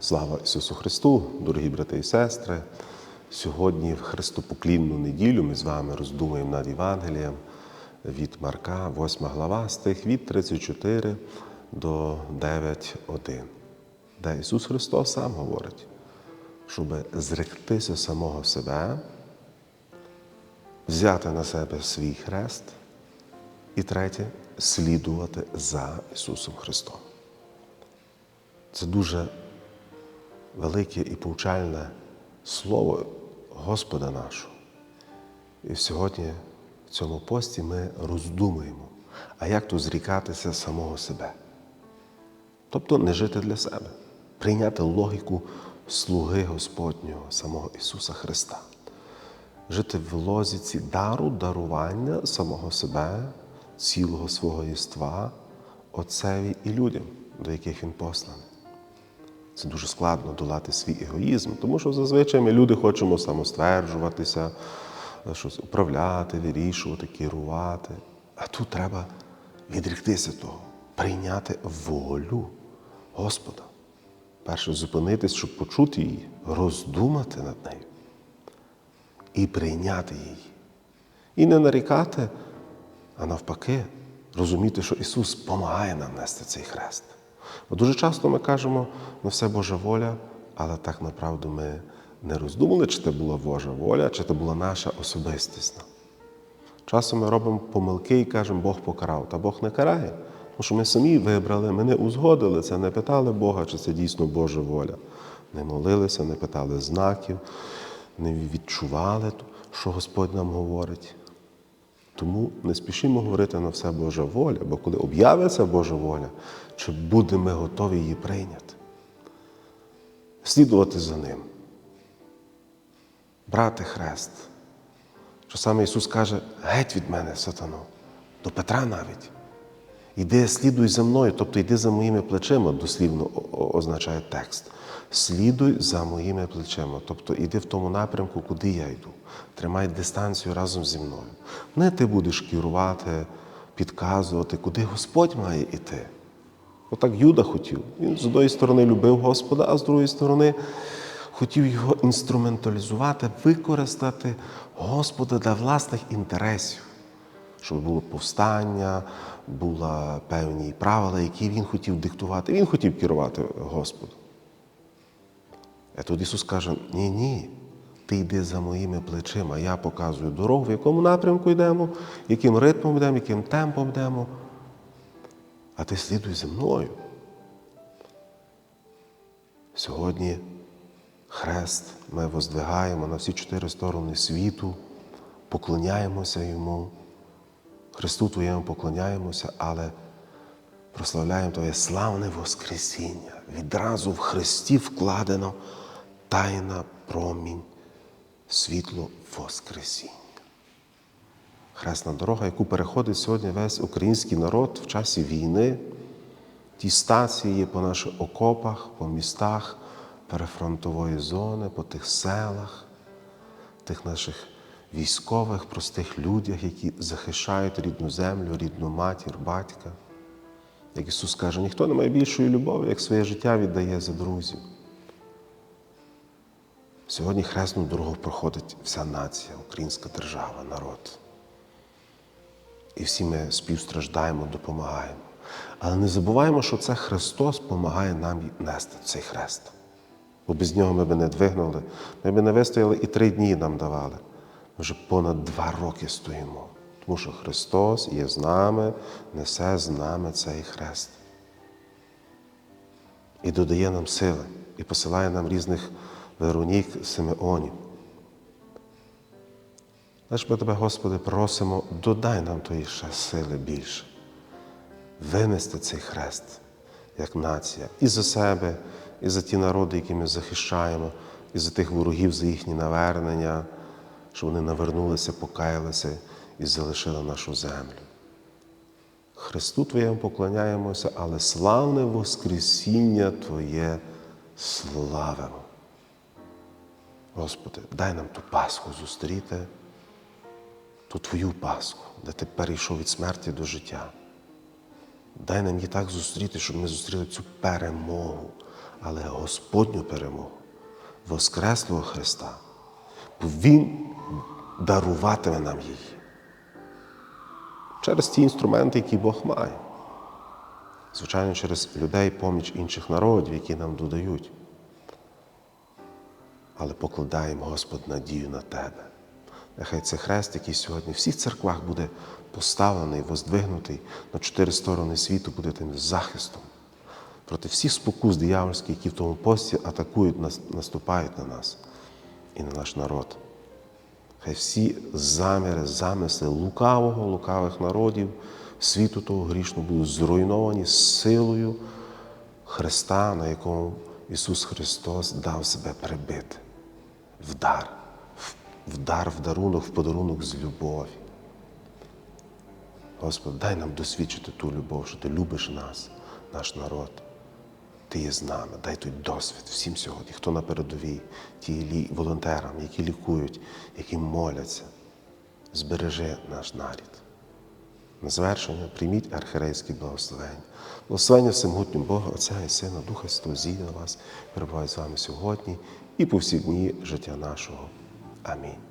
Слава Ісусу Христу, дорогі брати і сестри! Сьогодні в Христопоклінну неділю ми з вами роздумуємо над Євангелієм від Марка, 8 глава, стих від 34 до 9.1, де Ісус Христос сам говорить, щоб зректися самого себе, взяти на себе свій хрест і третє слідувати за Ісусом Христом. Це дуже велике і повчальне слово Господа нашого. І сьогодні в цьому пості ми роздумуємо, а як то зрікатися самого себе. Тобто не жити для себе, прийняти логіку слуги Господнього, самого Ісуса Христа, жити в лозіці дару, дарування самого себе, цілого свого єства, Отцеві і людям, до яких Він посланий. Це дуже складно долати свій егоїзм, тому що зазвичай ми люди хочемо самостверджуватися, щось управляти, вирішувати, керувати. А тут треба відріктися того, прийняти волю Господа. Перше зупинитись, щоб почути її, роздумати над нею і прийняти її. І не нарікати, а навпаки, розуміти, що Ісус допомагає нам нести цей хрест. Дуже часто ми кажемо, ну все Божа воля, але так направду ми не роздумали, чи це була Божа воля, чи це була наша особистісна. Часом ми робимо помилки і кажемо, Бог покарав, та Бог не карає. Тому що ми самі вибрали, ми не узгодили це, не питали Бога, чи це дійсно Божа воля. Не молилися, не питали знаків, не відчували, що Господь нам говорить. Тому не спішимо говорити на все Божа воля, бо коли об'явиться Божа воля, чи будемо ми готові її прийняти? Слідувати за ним, брати хрест. Що саме Ісус каже, геть від мене, сатану, до Петра навіть. Іди, слідуй за мною, тобто йди за моїми плечима, дослівно означає текст. Слідуй за моїми плечима, тобто йди в тому напрямку, куди я йду. Тримай дистанцію разом зі мною. Не ти будеш керувати, підказувати, куди Господь має йти. Отак Юда хотів. Він з однієї сторони любив Господа, а з другої сторони хотів його інструменталізувати, використати Господа для власних інтересів, щоб було повстання, були певні правила, які він хотів диктувати. Він хотів керувати Господом. А тут Ісус каже: ні, ні, ти йди за моїми плечима, я показую дорогу, в якому напрямку йдемо, яким ритмом йдемо, яким темпом йдемо. А ти слідуй за мною. Сьогодні хрест ми воздвигаємо на всі чотири сторони світу, поклоняємося Йому. Христу Твоєму поклоняємося, але прославляємо Твоє славне Воскресіння. Відразу в Христі вкладено тайна промінь, світло Воскресіння. Хресна дорога, яку переходить сьогодні весь український народ в часі війни, ті стації по наших окопах, по містах перефронтової зони, по тих селах, тих наших військових, простих людях, які захищають рідну землю, рідну матір, батька. Як Ісус каже, ніхто не має більшої любові, як своє життя віддає за друзів. Сьогодні хресну дорогу проходить вся нація, українська держава, народ. І всі ми співстраждаємо, допомагаємо. Але не забуваємо, що це Христос допомагає нам нести цей хрест. Бо без нього ми б не двигнули, ми б не вистояли і три дні нам давали. Ми вже понад два роки стоїмо. Тому що Христос є з нами, несе з нами цей хрест. І додає нам сили, і посилає нам різних Веронік, Симеонів. Знаєш, ми тебе, Господи, просимо, додай нам тої ще сили більше, винести цей хрест як нація і за себе, і за ті народи, які ми захищаємо, і за тих ворогів, за їхні навернення, щоб вони навернулися, покаялися і залишили нашу землю. Христу Твоєму поклоняємося, але славне Воскресіння Твоє славимо. Господи, дай нам ту Пасху зустріти, ту Твою Пасху, де Ти перейшов від смерті до життя. Дай нам її так зустріти, щоб ми зустріли цю перемогу, але Господню перемогу, Воскреслого Христа, бо Він даруватиме нам її через ті інструменти, які Бог має. Звичайно, через людей поміч інших народів, які нам додають. Але покладаємо, Господь, надію на Тебе. Нехай цей хрест, який сьогодні в всіх церквах буде поставлений, воздвигнутий на чотири сторони світу, буде тим захистом проти всіх спокус диявольських, які в тому пості атакують нас, наступають на нас і на наш народ. Хай всі заміри, замисли лукавого, лукавих народів, світу того грішного будуть зруйновані силою Христа, на якому Ісус Христос дав себе прибити. В дар, в- дар, в дарунок, в подарунок з любові. Господи, дай нам досвідчити ту любов, що Ти любиш нас, наш народ. Ти є з нами, дай той досвід всім сьогодні, хто на передовій, ті волонтерам, які лікують, які моляться. Збережи наш нарід. На завершення прийміть архірейські благословення. Благословення всемогутнього Бога, Отця і Сина, Духа Святого зійде на вас, перебуває з вами сьогодні і по всі дні життя нашого. 아멘.